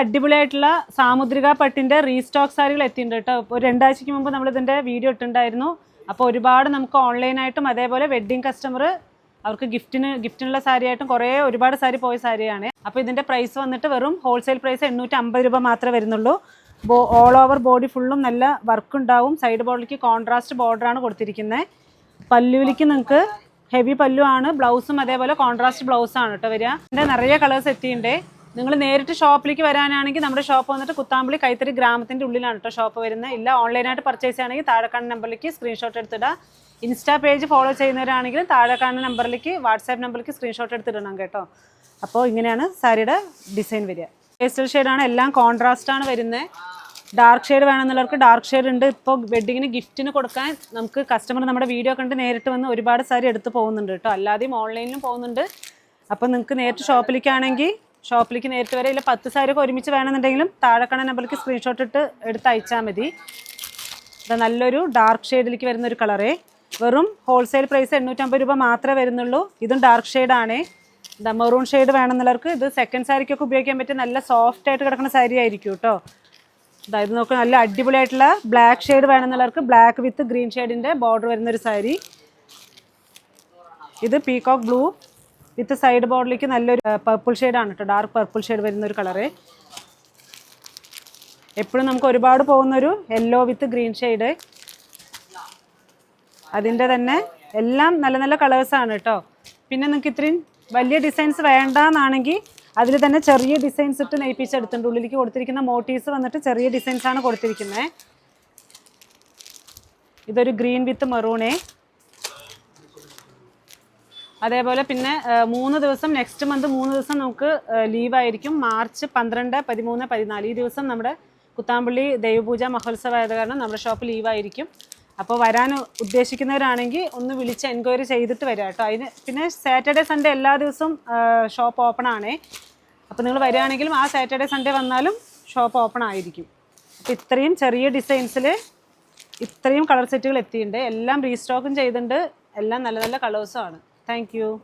അടിപൊളിയായിട്ടുള്ള സാമുദ്രിക പട്ടിന്റെ റീസ്റ്റോക്ക് സാരികൾ എത്തിയിട്ടുണ്ട് കേട്ടോ. ഒരു രണ്ടാഴ്ചയ്ക്ക് മുമ്പ് നമ്മൾ ഇതിന്റെ വീഡിയോ ഇട്ടിട്ടുണ്ടായിരുന്നു. അപ്പോൾ ഒരുപാട് നമുക്ക് ഓൺലൈനായിട്ടും അതേപോലെ വെഡ്ഡിങ് കസ്റ്റമർ അവർക്ക് ഗിഫ്റ്റിന് ഗിഫ്റ്റിനുള്ള സാരിയായിട്ടും കുറേ ഒരുപാട് സാരി പോയ സാരിയാണ്. അപ്പോൾ ഇതിന്റെ പ്രൈസ് വന്നിട്ട് വെറും ഹോൾസെയിൽ പ്രൈസ് എണ്ണൂറ്റി അമ്പത് രൂപ മാത്രമേ വരുന്നുള്ളൂ. ബോ ഓൾ ഓവർ ബോഡി ഫുള്ളും നല്ല വർക്ക് ഉണ്ടാവും. സൈഡ് ബോർഡിലേക്ക് കോൺട്രാസ്റ്റ് ബോർഡറാണ് കൊടുത്തിരിക്കുന്നത് പല്ലുവിലേക്ക് നിങ്ങൾക്ക് ഹെവി പല്ലു ആണ് ബ്ലൗസും അതേപോലെ കോൺട്രാസ്റ്റ് ബ്ലൗസാണ് കേട്ടോ വരിക. ഇതിന്റെ നിറയെ കളേഴ്സ് എത്തിയിട്ടുണ്ട്. നിങ്ങൾ നേരിട്ട് ഷോപ്പിലേക്ക് വരാനാണെങ്കിൽ നമ്മുടെ ഷോപ്പ് വന്നിട്ട് കുത്താമ്പളി കൈത്തറി ഗ്രാമത്തിന്റെ ഉള്ളിലാണ് കേട്ടോ ഷോപ്പ് വരുന്നത്. ഇല്ല ഓൺലൈനായിട്ട് പർച്ചേസ് ചെയ്യുകയാണെങ്കിൽ താഴെ കാണുന്ന നമ്പറിലേക്ക് സ്ക്രീൻഷോട്ട് എടുത്തിടുക ഇൻസ്റ്റാ പേജ് ഫോളോ ചെയ്യുന്നവരാണെങ്കിൽ താഴെ കാണുന്ന നമ്പറിലേക്ക് വാട്സാപ്പ് നമ്പറിലേക്ക് സ്ക്രീൻഷോട്ട് എടുത്തിടണം കേട്ടോ. അപ്പോൾ ഇങ്ങനെയാണ് സാരിയുടെ ഡിസൈൻ വരിക. പേസ്റ്റൽ ഷെയ്ഡാണ് എല്ലാം കോൺട്രാസ്റ്റ് ആണ് വരുന്നത്. ഡാർക്ക് ഷെയ്ഡ് വേണമെന്നുള്ളവർക്ക് ഡാർക്ക് ഷെയ്ഡ് ഉണ്ട്. ഇപ്പോൾ വെഡിങ്ങിന് ഗിഫ്റ്റിന് കൊടുക്കാൻ നമുക്ക് കസ്റ്റമർ നമ്മുടെ വീഡിയോ കണ്ട് നേരിട്ട് വന്ന് ഒരുപാട് സാരി എടുത്ത് പോകുന്നുണ്ട് കേട്ടോ. അല്ലാതെയും ഓൺലൈനിലും പോകുന്നുണ്ട്. അപ്പോൾ നിങ്ങൾക്ക് നേരിട്ട് ഷോപ്പിലേക്കാണെങ്കിൽ ഷോപ്പിലേക്ക് നേരിട്ട് വരെ ഇല്ല പത്ത് സാരി ഒക്കെ ഒരുമിച്ച് വേണമെന്നുണ്ടെങ്കിലും താഴെ നമ്പറിലേക്ക് സ്ക്രീൻഷോട്ട് ഇട്ട് എടുത്ത് അയച്ചാൽ മതി. ഇത് നല്ലൊരു ഡാർക്ക് ഷെയ്ഡിലേക്ക് വരുന്ന ഒരു കളറേ വെറും ഹോൾസെയിൽ പ്രൈസ് എണ്ണൂറ്റമ്പത് രൂപ മാത്രമേ വരുന്നുള്ളൂ. ഇതും ഡാർക്ക് ഷെയ്ഡാണേ എന്താ മെറൂൺ ഷെയ്ഡ് വേണമെന്നുള്ളവർക്ക് ഇത് സെക്കൻഡ് സാരിക്കൊക്കെ ഉപയോഗിക്കാൻ പറ്റിയ നല്ല സോഫ്റ്റ് ആയിട്ട് കിടക്കുന്ന സാരി ആയിരിക്കും കേട്ടോ അതായത് നോക്കുക നല്ല അടിപൊളിയായിട്ടുള്ള ബ്ലാക്ക് ഷെയ്ഡ് വേണമെന്നുള്ളവർക്ക് ബ്ലാക്ക് വിത്ത് ഗ്രീൻ ഷെയ്ഡിന്റെ ബോർഡർ വരുന്നൊരു സാരി. ഇത് പീകോക്ക് ബ്ലൂ വിത്ത് സൈഡ് ബോർഡിലേക്ക് നല്ലൊരു പർപ്പിൾ ഷെയ്ഡാണ് കേട്ടോ ഡാർക്ക് പർപ്പിൾ ഷെയ്ഡ് വരുന്ന ഒരു കളറ് എപ്പോഴും നമുക്ക് ഒരുപാട് പോകുന്നൊരു യെല്ലോ വിത്ത് ഗ്രീൻ ഷെയ്ഡ് അതിന്റെ തന്നെ എല്ലാം നല്ല നല്ല കളേഴ്സാണ് കേട്ടോ പിന്നെ നിങ്ങൾക്ക് ഇത്രയും വലിയ ഡിസൈൻസ് വേണ്ടാന്നാണെങ്കിൽ അതിൽ തന്നെ ചെറിയ ഡിസൈൻസ് ഇട്ട് നെയ്പ്പിച്ചെടുത്തിട്ടുണ്ട് ഉള്ളിലേക്ക് കൊടുത്തിരിക്കുന്ന മോട്ടീവ്സ് വന്നിട്ട് ചെറിയ ഡിസൈൻസ് ആണ് കൊടുത്തിരിക്കുന്നത് ഇതൊരു ഗ്രീൻ വിത്ത് മെറൂണേ അതേപോലെ പിന്നെ മൂന്ന് ദിവസം നെക്സ്റ്റ് മന്ത് മൂന്ന് ദിവസം നമുക്ക് ലീവായിരിക്കും മാർച്ച് പന്ത്രണ്ട് പതിമൂന്ന് പതിനാല്. ഈ ദിവസം നമ്മുടെ കുത്താമ്പള്ളി ദൈവപൂജ മഹോത്സവം ആയത് കാരണം നമ്മുടെ ഷോപ്പ് ലീവായിരിക്കും അപ്പോൾ വരാൻ ഉദ്ദേശിക്കുന്നവരാണെങ്കിൽ ഒന്ന് വിളിച്ച് എൻക്വയറി ചെയ്തിട്ട് വരിക കേട്ടോ. അതിന് പിന്നെ സാറ്റർഡേ സൺഡേ എല്ലാ ദിവസവും ഷോപ്പ് ഓപ്പൺ ആണേ. അപ്പോൾ നിങ്ങൾ വരികയാണെങ്കിലും ആ സാറ്റർഡേ സൺഡേ വന്നാലും ഷോപ്പ് ഓപ്പൺ ആയിരിക്കും. അപ്പോൾ ഇത്രയും ചെറിയ ഡിസൈൻസിൽ ഇത്രയും കളർ സെറ്റുകൾ എത്തിയിട്ടുണ്ട്. എല്ലാം റീസ്റ്റോക്കും ചെയ്തിട്ടുണ്ട്. എല്ലാം നല്ല നല്ല കളേഴ്സും ആണ്. Thank you.